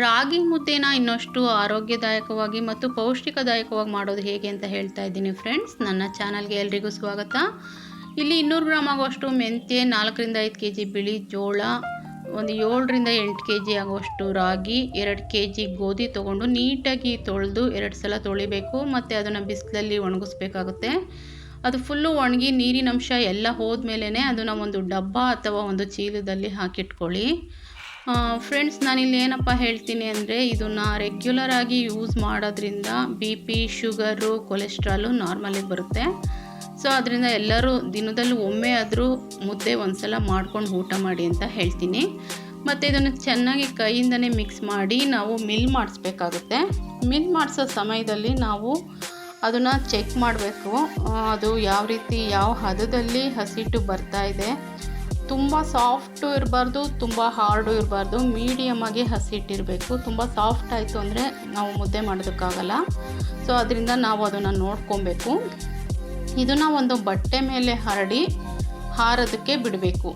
ರಾಗಿ ಮುದ್ದೆನ ಇನ್ನಷ್ಟು ಆರೋಗ್ಯದಾಯಕವಾಗಿ ಮತ್ತು ಪೌಷ್ಟಿಕದಾಯಕವಾಗಿ ಮಾಡೋದು ಹೇಗೆ ಅಂತ ಹೇಳ್ತಾ ಇದ್ದೀನಿ ಫ್ರೆಂಡ್ಸ್ ನನ್ನ ಚಾನಲ್ಗೆ ಎಲ್ರಿಗೂ ಸ್ವಾಗತ. ಇಲ್ಲಿ ಇನ್ನೂರು ಗ್ರಾಮ್ ಆಗುವಷ್ಟು ಮೆಂತ್ಯೆ, ನಾಲ್ಕರಿಂದ ಐದು ಕೆ ಜಿ ಬಿಳಿ ಜೋಳ, ಒಂದು ಏಳರಿಂದ ಎಂಟು ಕೆ ಜಿ ಆಗುವಷ್ಟು ರಾಗಿ, ಎರಡು ಕೆ ಜಿ ಗೋಧಿ ತೊಗೊಂಡು ನೀಟಾಗಿ ತೊಳೆದು ಎರಡು ಸಲ ತೊಳಿಬೇಕು ಮತ್ತು ಅದನ್ನು ಬಿಸಿಲಲ್ಲಿ ಒಣಗಿಸ್ಬೇಕಾಗುತ್ತೆ. ಅದು ಫುಲ್ಲು ಒಣಗಿ ನೀರಿನಂಶ ಎಲ್ಲ ಹೋದ್ಮೇಲೆ ಅದನ್ನು ಒಂದು ಡಬ್ಬ ಅಥವಾ ಒಂದು ಚೀಲದಲ್ಲಿ ಹಾಕಿಟ್ಕೊಳ್ಳಿ. ಫ್ರೆಂಡ್ಸ್ ನಾನಿಲ್ಲಿ ಏನಪ್ಪ ಹೇಳ್ತೀನಿ ಅಂದರೆ ಇದನ್ನು ರೆಗ್ಯುಲರ್ ಆಗಿ ಯೂಸ್ ಮಾಡೋದ್ರಿಂದ ಬಿ ಪಿ ಶುಗರು ಕೊಲೆಸ್ಟ್ರಾಲು ನಾರ್ಮಲಿಗೆ ಬರುತ್ತೆ. ಸೊ ಅದರಿಂದ ಎಲ್ಲರೂ ದಿನದಲ್ಲಿ ಒಮ್ಮೆ ಆದರೂ ಮುದ್ದೆ ಒಂದು ಸಲ ಮಾಡ್ಕೊಂಡು ಊಟ ಮಾಡಿ ಅಂತ ಹೇಳ್ತೀನಿ. ಮತ್ತು ಇದನ್ನು ಚೆನ್ನಾಗಿ ಕೈಯಿಂದನೇ ಮಿಕ್ಸ್ ಮಾಡಿ ನಾವು ಮಿಲ್ ಮಾಡಿಸ್ಬೇಕಾಗುತ್ತೆ. ಮಿಲ್ ಮಾಡಿಸೋ ಸಮಯದಲ್ಲಿ ನಾವು ಅದನ್ನು ಚೆಕ್ ಮಾಡಬೇಕು. ಅದು ಯಾವ ರೀತಿ, ಯಾವ ಹದದಲ್ಲಿ ಹಸಿಟ್ಟು ಬರ್ತಾ ಇದೆ. ತುಂಬ ಸಾಫ್ಟು ಇರಬಾರ್ದು, ತುಂಬ ಹಾರ್ಡು ಇರಬಾರ್ದು ಮೀಡಿಯಮಾಗಿ ಹಸಿಟ್ಟಿರಬೇಕು. ತುಂಬ ಸಾಫ್ಟ್ ಆಯಿತು ಅಂದರೆ ನಾವು ಮುದ್ದೆ ಮಾಡೋದಕ್ಕಾಗಲ್ಲ. ಸೊ ಅದರಿಂದ ನಾವು ಅದನ್ನು ನೋಡ್ಕೊಬೇಕು. ಇದನ್ನು ಒಂದು ಬಟ್ಟೆ ಮೇಲೆ ಹರಡಿ ಹಾರೋದಕ್ಕೆ ಬಿಡಬೇಕು.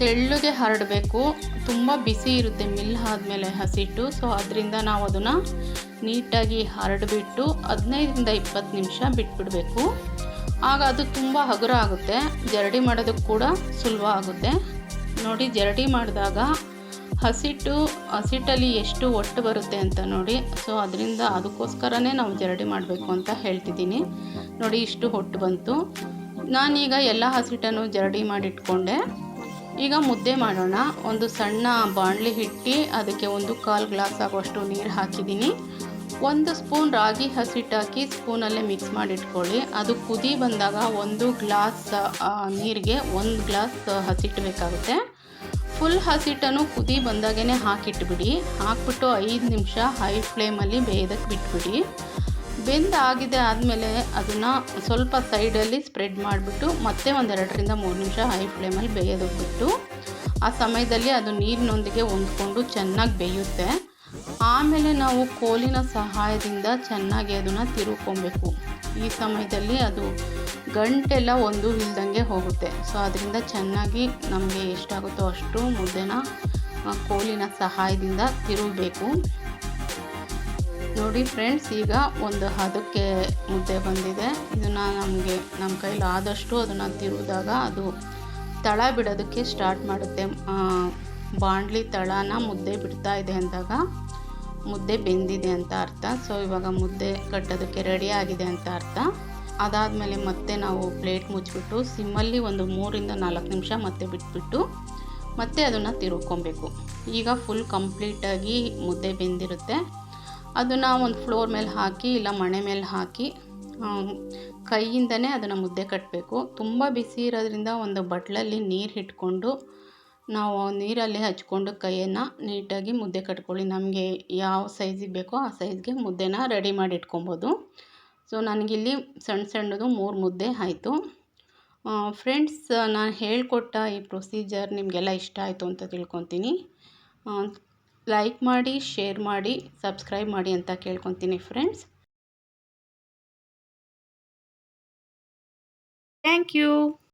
ತೆಳ್ಳಗೆ ಹರಡಬೇಕು. ತುಂಬ ಬಿಸಿ ಇರುತ್ತೆ, ಮಿಲ್ ಆದಮೇಲೆ ಹಸಿಟ್ಟು. ಸೊ ಅದರಿಂದ ನಾವು ಅದನ್ನು ನೀಟಾಗಿ ಹರಡಿಬಿಟ್ಟು ಹದಿನೈದರಿಂದ ಇಪ್ಪತ್ತು ನಿಮಿಷ ಬಿಟ್ಬಿಡಬೇಕು. ಆಗ ಅದು ತುಂಬ ಹಗುರ ಆಗುತ್ತೆ. ಜರಡಿ ಮಾಡೋದಕ್ಕೆ ಕೂಡ ಸುಲಭ ಆಗುತ್ತೆ. ನೋಡಿ, ಜರಡಿ ಮಾಡಿದಾಗ ಹಸಿಟ್ಟು, ಹಸಿಟ್ಟಲ್ಲಿ ಎಷ್ಟು ಒಟ್ಟು ಬರುತ್ತೆ ಅಂತ ನೋಡಿ. ಸೊ ಅದರಿಂದ ಅದಕ್ಕೋಸ್ಕರನೇ ನಾವು ಜರಡಿ ಮಾಡಬೇಕು ಅಂತ ಹೇಳ್ತಿದ್ದೀನಿ. ನೋಡಿ, ಇಷ್ಟು ಹೊಟ್ಟು ಬಂತು. ನಾನೀಗ ಎಲ್ಲ ಹಸಿಟ್ಟನ್ನು ಜರಡಿ ಮಾಡಿಟ್ಕೊಂಡೆ. ಈಗ ಮುದ್ದೆ ಮಾಡೋಣ. ಒಂದು ಸಣ್ಣ ಬಾಣಲಿ ಹಿಟ್ಟು, ಅದಕ್ಕೆ ಒಂದು ಕಾಲು ಗ್ಲಾಸ್ ಆಗುವಷ್ಟು ನೀರು ಹಾಕಿದ್ದೀನಿ. ಒಂದು ಸ್ಪೂನ್ ರಾಗಿ ಹಸಿಟ್ಟಾಕಿ ಸ್ಪೂನಲ್ಲೇ ಮಿಕ್ಸ್ ಮಾಡಿಟ್ಕೊಳ್ಳಿ. ಅದು ಕುದಿ ಬಂದಾಗ ಒಂದು ಗ್ಲಾಸ್ ನೀರಿಗೆ ಒಂದು ಗ್ಲಾಸ್ ಹಸಿಟ್ಟು ಬೇಕಾಗುತ್ತೆ. ಫುಲ್ ಹಸಿಟ್ಟನ್ನು ಕುದಿ ಬಂದಾಗೇ ಹಾಕಿಟ್ಬಿಡಿ. ಹಾಕ್ಬಿಟ್ಟು ಐದು ನಿಮಿಷ ಹೈ ಫ್ಲೇಮಲ್ಲಿ ಬೇಯೋದಕ್ಕೆ ಬಿಟ್ಬಿಡಿ. ಬೆಂದ ಆಗಿದೆ ಆದಮೇಲೆ ಅದನ್ನು ಸ್ವಲ್ಪ ಸೈಡಲ್ಲಿ ಸ್ಪ್ರೆಡ್ ಮಾಡಿಬಿಟ್ಟು ಮತ್ತೆ ಒಂದೆರಡರಿಂದ ಮೂರು ನಿಮಿಷ ಹೈ ಫ್ಲೇಮಲ್ಲಿ ಬೇಯೋದಕ್ಕೆ ಬಿಟ್ಟು ಆ ಸಮಯದಲ್ಲಿ ಅದು ನೀರಿನೊಂದಿಗೆ ಹೊಂದ್ಕೊಂಡು ಚೆನ್ನಾಗಿ ಬೇಯುತ್ತೆ. ಆಮೇಲೆ ನಾವು ಕೋಲಿನ ಸಹಾಯದಿಂದ ಚೆನ್ನಾಗಿ ಅದನ್ನು ತಿರುಕೊಬೇಕು ಈ ಸಮಯದಲ್ಲಿ ಅದು ಗಂಟೆಲ್ಲ ಒಂದು ಇಲ್ದಂಗೆ ಹೋಗುತ್ತೆ. ಸೊ ಅದರಿಂದ ಚೆನ್ನಾಗಿ ನಮಗೆ ಎಷ್ಟಾಗುತ್ತೋ ಅಷ್ಟು ಮುದ್ದೆನ ಕೋಲಿನ ಸಹಾಯದಿಂದ ತಿರುಗಬೇಕು. ನೋಡಿ ಫ್ರೆಂಡ್ಸ್, ಈಗ ಒಂದು ಹದಕ್ಕೆ ಮುದ್ದೆ ಬಂದಿದೆ. ಇದನ್ನು ನಮಗೆ ನಮ್ಮ ಕೈಲಿ ಆದಷ್ಟು ಅದನ್ನು ತಿರುಗಿದಾಗ ಅದು ತಳ ಬಿಡೋದಕ್ಕೆ ಸ್ಟಾರ್ಟ್ ಮಾಡುತ್ತೆ. ಬಾಣಲಿ ತಳನ ಮುದ್ದೆ ಬಿಡ್ತಾ ಇದೆ ಅಂದಾಗ ಮುದ್ದೆ ಬೆಂದಿದೆ ಅಂತ ಅರ್ಥ. ಸೊ ಇವಾಗ ಮುದ್ದೆ ಕಟ್ಟೋದಕ್ಕೆ ರೆಡಿ ಆಗಿದೆ ಅಂತ ಅರ್ಥ. ಅದಾದಮೇಲೆ ಮತ್ತೆ ನಾವು ಪ್ಲೇಟ್ ಮುಚ್ಚಿಬಿಟ್ಟು ಸಿಮ್ಮಲ್ಲಿ ಒಂದು ಮೂರಿಂದ ನಾಲ್ಕು ನಿಮಿಷ ಮತ್ತೆ ಬಿಟ್ಬಿಟ್ಟು ಮತ್ತೆ ಅದನ್ನು ತಿರುಗ್ಕೊಬೇಕು. ಈಗ ಫುಲ್ ಕಂಪ್ಲೀಟಾಗಿ ಮುದ್ದೆ ಬೆಂದಿರುತ್ತೆ. ಅದನ್ನು ಒಂದು ಫ್ಲೋರ್ ಮೇಲೆ ಹಾಕಿ ಇಲ್ಲ ಮಣೆ ಮೇಲೆ ಹಾಕಿ ಕೈಯಿಂದನೇ ಅದನ್ನು ಮುದ್ದೆ ಕಟ್ಟಬೇಕು ತುಂಬ ಬಿಸಿ ಇರೋದ್ರಿಂದ ಒಂದು ಬಟ್ಲಲ್ಲಿ ನೀರು ಇಟ್ಕೊಂಡು ನಾವು ನೀರಲ್ಲಿ ಹಚ್ಕೊಂಡು ಕೈಯನ್ನು ನೀಟಾಗಿ ಮುದ್ದೆ ಕಟ್ಕೊಳ್ಳಿ. ನಮಗೆ ಯಾವ ಸೈಜಿಗೆ ಬೇಕೋ ಆ ಸೈಜ್ಗೆ ಮುದ್ದೆನ ರೆಡಿ ಮಾಡಿ ಇಟ್ಕೊಬೋದು. ಸೊ ನನಗಿಲ್ಲಿ ಸಣ್ಣ ಸಣ್ಣದು ಮೂರು ಮುದ್ದೆ ಆಯಿತು. ಫ್ರೆಂಡ್ಸ್ ನಾನು ಹೇಳಿಕೊಟ್ಟ ಈ ಪ್ರೊಸೀಜರ್ ನಿಮಗೆಲ್ಲ ಇಷ್ಟ ಆಯಿತು ಅಂತ ತಿಳ್ಕೊತೀನಿ. ಲೈಕ್ ಮಾಡಿ ಶೇರ್ ಮಾಡಿ ಸಬ್ಸ್ಕ್ರೈಬ್ ಮಾಡಿ ಅಂತ ಕೇಳ್ಕೊತೀನಿ ಫ್ರೆಂಡ್ಸ್ ಥ್ಯಾಂಕ್ ಯು